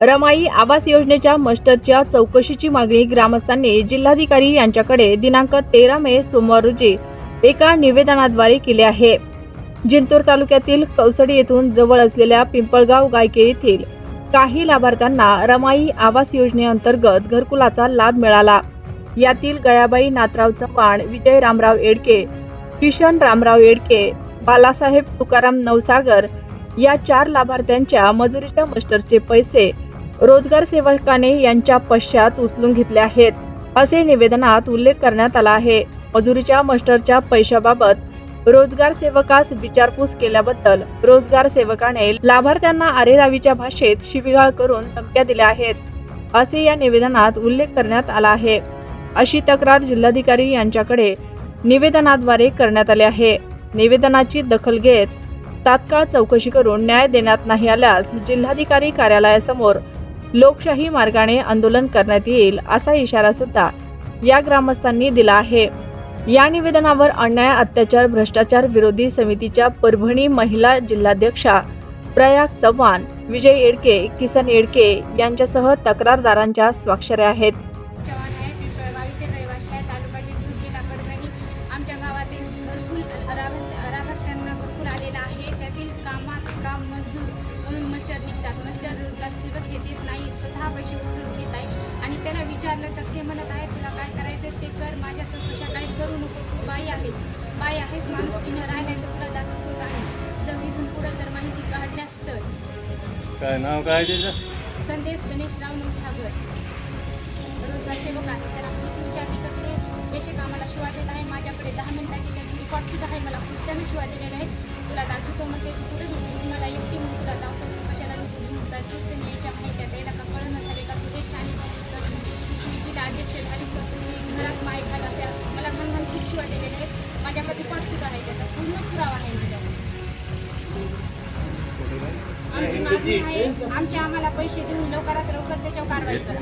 रमाई आवास योजनेच्या मस्टरच्या चौकशीची मागणी ग्रामस्थांनी जिल्हाधिकारी यांच्याकडे दिनांक तेरा मे सोमवार रोजी एका निवेदनाद्वारे केले आहे. जिंतूर तालुक्यातील कौसडी येथून जवळ असलेल्या पिंपळगाव गायके येथील काही लाभार्थ्यांना रमाई आवास योजनेअंतर्गत घरकुलाचा लाभ मिळाला. यातील गयाबाई नाथराव चव्हाण विजय रामराव एडके किशन रामराव एडके बालासाहेब तुकाराम नवसागर या चार लाभार्थ्यांच्या मजुरीच्या मस्टरचे पैसे रोजगार सेवकाने यांच्या पश्चात उचलून घेतले आहेत. असे निवेदनात उल्लेख करण्यात आला आहे. मजुरीच्या मस्टरच्या पैशाबाबत रोजगार सेवकास विचारपूस केल्याबद्दल रोजगार सेवकाने लाभार्थ्यांना आरेरावीच्या भाषेत शिवीगाळ करून धमक्या दिल्या आहेत. असे या निवेदनात उल्लेख करण्यात आला आहे. अशी तक्रार जिल्हाधिकारी यांच्याकडे निवेदनाद्वारे करण्यात आली आहे. निवेदनाची दखल घेत तात्काळ चौकशी करून न्याय देण्यात नाही आल्यास जिल्हाधिकारी कार्यालयासमोर लोकशाही मार्गाने आंदोलन करण्यात येईल असा इशारा सुद्धा या ग्रामस्थांनी दिला आहे. या निवेदनावर अन्याय अत्याचार भ्रष्टाचार विरोधी समितीच्या परभणी महिला जिल्हाध्यक्षा प्रयाग चव्हाण विजय येडके किसन येडके यांच्यासह तक्रारदारांच्या स्वाक्षऱ्या आहेत. विचारलं तर ते म्हणत आहे तुला काय करायचं ते कर माझ्या चौकशा काही करू नको तू बाई आहेस. बाई आहेस माणूस तिनं राहिलाय तर तुला दाखवतो आहे. जर इथून पुढं जर माहिती काढल्यास तर. काय नाव काय त्याचं? संदेश गणेशराव नवसागर रोजगार सेवक आहे त्याला माहिती विचारली तर ते बेशक आम्हाला शिवा देत आहे माझ्याकडे दहा मिनिटाचे त्याची रिकॉर्ड सुद्धा आहे मला पुढच्याने शिवा दिलेले आहेत. तुला दाखवतो मग पूर्ण पुरावा आमची मागणी आहे आमचे आम्हाला पैसे देऊन लवकरात लवकर त्याच्यावर कारवाई करा.